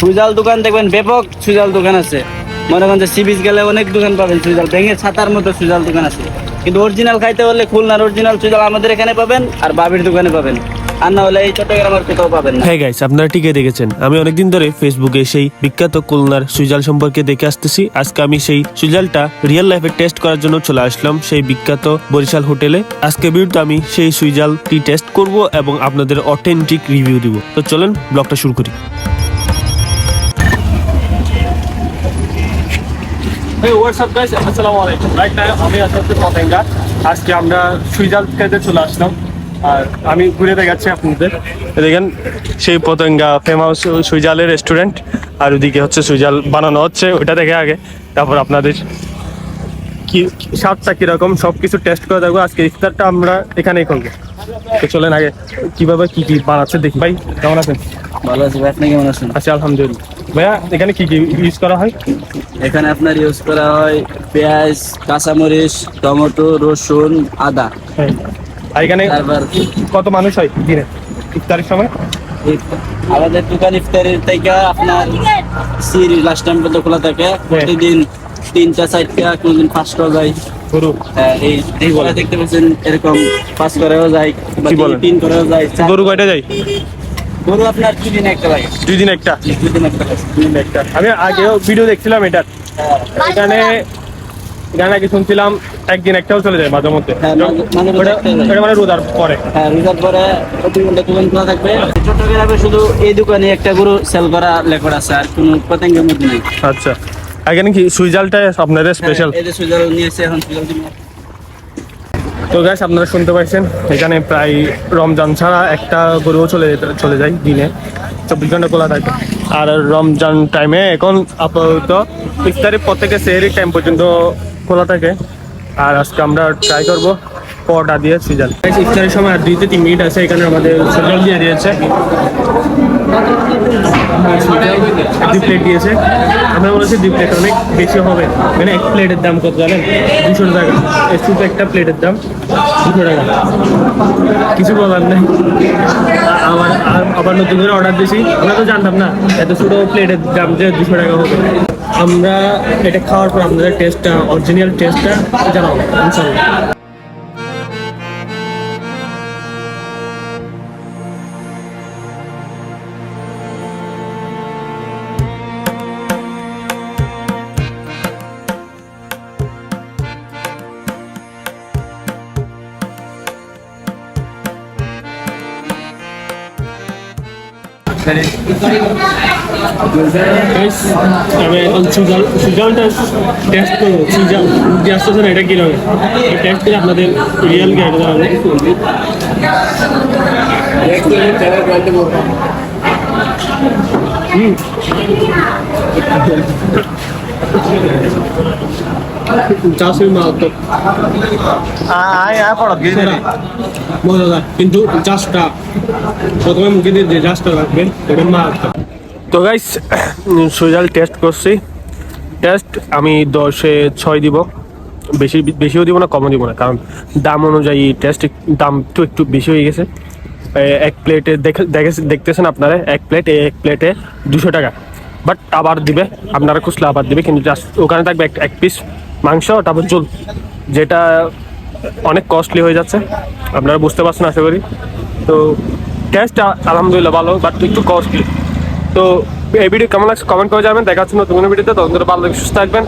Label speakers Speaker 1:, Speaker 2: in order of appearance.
Speaker 1: সুজাল দোকান দেখবেন, ব্যাপক সুজাল দোকান আছে। মনে করেন যে সি বিচ গেলে অনেক দোকান পাবেন সুজাল, ভেঙে ছাতার মতো সুজাল দোকান আছে। কিন্তু অরিজিনাল খাইতে হলে খুলনার অরিজিনাল সুজাল আমাদের এখানে পাবেন আর বাবির দোকানে পাবেন। আর না হলে কোথাও পাবেন
Speaker 2: হ্যাঁ আপনারা দেখেছেন। আমি অনেকদিন ধরে ফেসবুকে সেই বিখ্যাত খুলনার সম্পর্কে দেখে আসতেছি। আজকে আমি সেই রিয়েল লাইফে টেস্ট করার জন্য চলে আসলাম সেই বিখ্যাত বরিশাল হোটেলে। আজকে আমি সেই সুইজালটি টেস্ট এবং আপনাদের অথেন্টিক রিভিউ দিব। তো চলেন ব্লগটা শুরু করি।
Speaker 3: What's up guys? আসসালামু আলাইকুম রাইট নাও আমি হচ্ছে পতেঙ্গা। আজকে আমরা সুইজাল খেতে চলে আসলাম। আর আমি ঘুরে দেখাচ্ছি আপনাদের। দেখেন সেই পতেঙ্গা ফেমাস সুইজালের রেস্টুরেন্ট আর ওদিকে হচ্ছে সুইজাল বানানো হচ্ছে ওটা দেখে আগে। তারপর আপনাদের কি স্বাদটা কীরকম সব কিছু টেস্ট করে দেখব। আজকে ইফতারটা আমরা এখানেই করব। চলেন আগে কীভাবে কি কি বানাচ্ছে দেখি। ভাই কেমন আছেন?
Speaker 1: ভালো আছে আপনি কেমন আছেন?
Speaker 3: আচ্ছা আলহামদুলিল্লাহ। ভাইয়া এখানে কি কি ইউজ করা হয়?
Speaker 1: এখানে আপনার ইউজ করা হয় পেঁয়াজ কাঁচামরিচ টমেটো রসুন আদা।
Speaker 3: হ্যাঁ। আর এখানে
Speaker 1: তারপর
Speaker 3: কত মানুষ হয় দিনে? ইফতারের সময়?
Speaker 1: আমাদের দোকান ইফতারের থেকে আপনার সির লাস্ট টাইম পর্যন্ত খোলা থাকে। প্রতিদিন তিনটা চারটা কোনদিন পাঁচটা যায়।
Speaker 3: গরু।
Speaker 1: হ্যাঁ, এই দেখতে পাচ্ছেন এরকম পাঁচ করেও যায়? তিন করেও যায়
Speaker 3: গরু কয়টা যায়?
Speaker 1: গরু আপনার দুই দিন একটা লাগে।
Speaker 3: দুই দিন একটা?
Speaker 1: দুই দিন একটা
Speaker 3: দুই দিন একটা। আমি আগেও ভিডিও দেখছিলাম এটার। এখানে এখানে নাকি শুনছিলাম একদিন একটাও চলে যায় মাঝে মধ্যে।
Speaker 1: হ্যাঁ,
Speaker 3: ওটা মানে রোজার পরে।
Speaker 1: হ্যাঁ করে প্রতি ঘণ্টা দোকান খোলা থাকবে। চট্টগ্রামে শুধু এই দোকানে একটা গরু সেল করা লেখা আছে আর কোনো পতঙ্গের মধ্যে নেই।
Speaker 3: আচ্ছা। এখানে কি সুইজালটা আপনাদের স্পেশাল
Speaker 1: হ্যাঁ, এই যে নিয়েছে এখন সুইজার দিব
Speaker 3: তো গ্যাস আপনারা শুনতে পাইছেন, এখানে প্রায় রমজান ছাড়া একটা গরুও চলে চলে যায় দিনে। চব্বিশ ঘণ্টা খোলা থাকে। আর রমজান টাইমে এখন আপাতত ইফতারের পর থেকে সেহরির টাইম পর্যন্ত খোলা থাকে। আর আজকে আমরা ট্রাই করব পরোটা দিয়ে সিজাল ইফতারের সময় আর দুই তিন মিনিট আছে, এখানে আমাদের সুইজাল দিয়ে দিয়েছে। দুই প্লেট দিয়েছে। আমরা বলেছি দুই প্লেট অনেক বেশি হবে। মানে এক প্লেটের দাম কত জানেন? দুশো টাকা। শুধু একটা প্লেটের দাম দুশো টাকা। কিছু বলার নেই। আবার আবার নতুন করে অর্ডার দিয়েছি আমরা তো জানতাম না, এত ছোটো প্লেটের দাম যে দুশো টাকা হবে। আমরা এটা খাওয়ার পর আপনাদের টেস্টটা অরিজিনাল টেস্টটা জানাব ইনশাল্লাহ Guys, আমি এখন সুজাল সুজালটা টেস্ট করব সুজাল যে আসতেছে না এটা কীরকম টেস্ট করে আপনাদের রিয়েল গাইড জানাব হুম। চাষের মারাত্মক মজাদার কিন্তু চাষটা প্রথমে মুখে দিয়ে যে চাষটা রাখবেন এটা মারাত্মক তো গাইস সুজাল টেস্ট করছি। টেস্ট আমি দশে ছয় দিব। বেশি বেশিও দিব না কমও দিব না কারণ দাম অনুযায়ী টেস্ট দাম তো একটু বেশি হয়ে গেছে। এক প্লেটে দেখে দেখে- দেখতেছেন আপনারা এক প্লেট এক প্লেটে দুশো টাকা। বাট আবার দিবে আপনারা খুঁজলে আবার দিবে কিন্তু জাস্ট ওখানে থাকবে এক এক পিস মাংস তারপর চুল, যেটা অনেক কস্টলি হয়ে যাচ্ছে। আপনারা বুঝতে পারছেন আশা করি। তো টেস্ট আলহামদুলিল্লাহ ভালো বাট একটু কস্টলি তো, এই ভিডিও কেমন লাগছে? কমেন্ট করে যাবেন দেখা নতুন ভিডিওতে তখন ভালো সুস্থ থাকবেন।